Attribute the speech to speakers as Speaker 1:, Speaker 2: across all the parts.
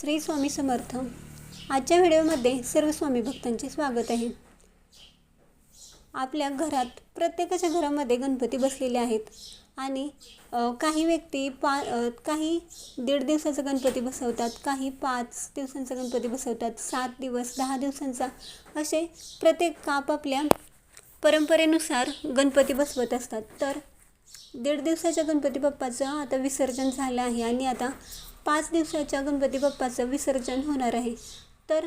Speaker 1: श्री स्वामी समर्थ. आजच्या व्हिडिओमध्ये सर्व स्वामी भक्तांचे स्वागत आहे. आपल्या घरात प्रत्येकाच्या घरामध्ये गणपती बसलेले आहेत. आणि काही व्यक्ती पा काही दीड दिवसाचा गणपती बसवतात काही पाच दिवसांचा गणपती बसवतात सात दिवस दहा दिवसांचा असे प्रत्येक आपापल्या परंपरेनुसार गणपती बसवत असतात. तर दीड दिवसाच्या गणपती बाप्पाचं आता विसर्जन झालं आहे आणि आता पाच दिवसाच्या गणपती बाप्पाचं विसर्जन होणार आहे. तर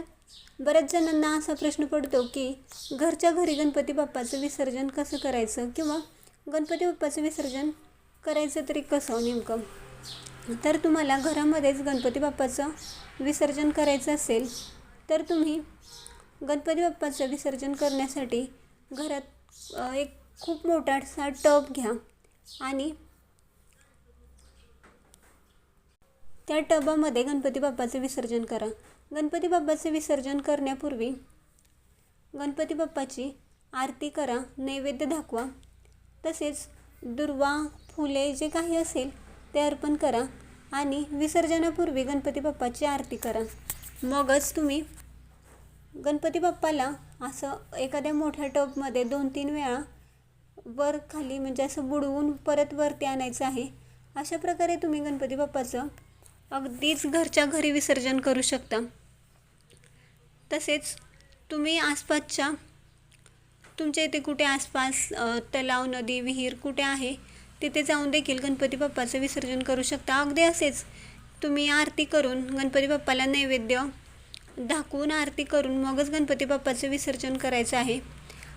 Speaker 1: बऱ्याच जणांना असा प्रश्न पडतो की घरच्या घरी गणपती बाप्पाचं विसर्जन कसं करायचं किंवा गणपती बाप्पाचं विसर्जन करायचं तरी कसं नेमकं? तर तुम्हाला घरामध्येच गणपती बाप्पाचं विसर्जन करायचं असेल तर तुम्ही गणपती बाप्पाचं विसर्जन करण्यासाठी घरात एक खूप मोठासा टब घ्या. आणि त्या टबामध्ये गणपती बाप्पाचे विसर्जन करा. गणपती बाप्पाचे विसर्जन करण्यापूर्वी गणपती बाप्पाची आरती करा नैवेद्य दाखवा. तसेच दुर्वा फुले जे काही असेल ते अर्पण करा आणि विसर्जनापूर्वी गणपती बाप्पाची आरती करा. मगच तुम्ही गणपती बाप्पाला असं एखाद्या मोठ्या टबमध्ये दोन तीन वेळा वर खाली म्हणजे असं बुडवून परत वरती आणायचं आहे. अशा प्रकारे तुम्ही गणपती बाप्पाचं अगदीच घरच्या घरी विसर्जन करू शकता. तसेच तुम्ही आसपासच्या तुमच्या इथे कुठे आसपास तलाव नदी विहीर कुठे आहे तिथे जाऊन देखील गणपती बाप्पाचं विसर्जन करू शकता. अगदी असेच तुम्ही आरती करून गणपती बाप्पाला नैवेद्य दाखवून आरती करून मगच गणपती बाप्पाचं विसर्जन करायचं आहे.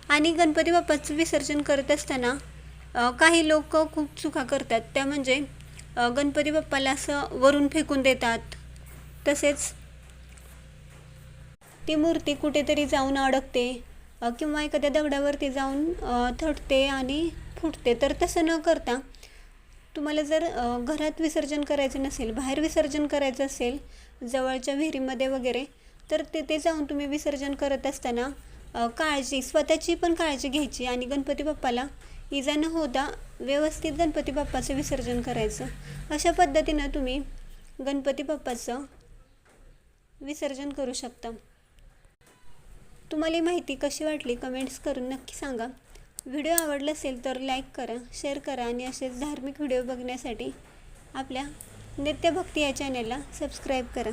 Speaker 1: आणि गणपती बाप्पाचं विसर्जन करत असताना काही लोक खूप चुका करतात. त्या म्हणजे गणपती बाप्पाला असं वरून फेकून देतात. तसेच ती मूर्ती कुठेतरी जाऊन अडकते किंवा एखाद्या दगडावरती जाऊन थटते आणि फुटते. तर तसं न करता तुम्हाला जर घरात विसर्जन करायचं नसेल बाहेर विसर्जन करायचं असेल जवळच्या विहिरीमध्ये वगैरे तर तिथे जाऊन तुम्ही विसर्जन करत असताना काळजी स्वतःची पण काळजी घ्यायची आणि गणपती बाप्पाला इजा न होता व्यवस्थित गणपती बाप्पाचं विसर्जन करायचं. अशा पद्धतीनं तुम्ही गणपती बाप्पाचं विसर्जन करू शकता. तुम्हाला ही माहिती कशी वाटली कमेंट्स करून नक्की सांगा. व्हिडिओ आवडला असेल तर लाईक करा शेअर करा आणि असेच धार्मिक व्हिडिओ बघण्यासाठी आपल्या नित्यभक्ती या चॅनलला सबस्क्राईब करा.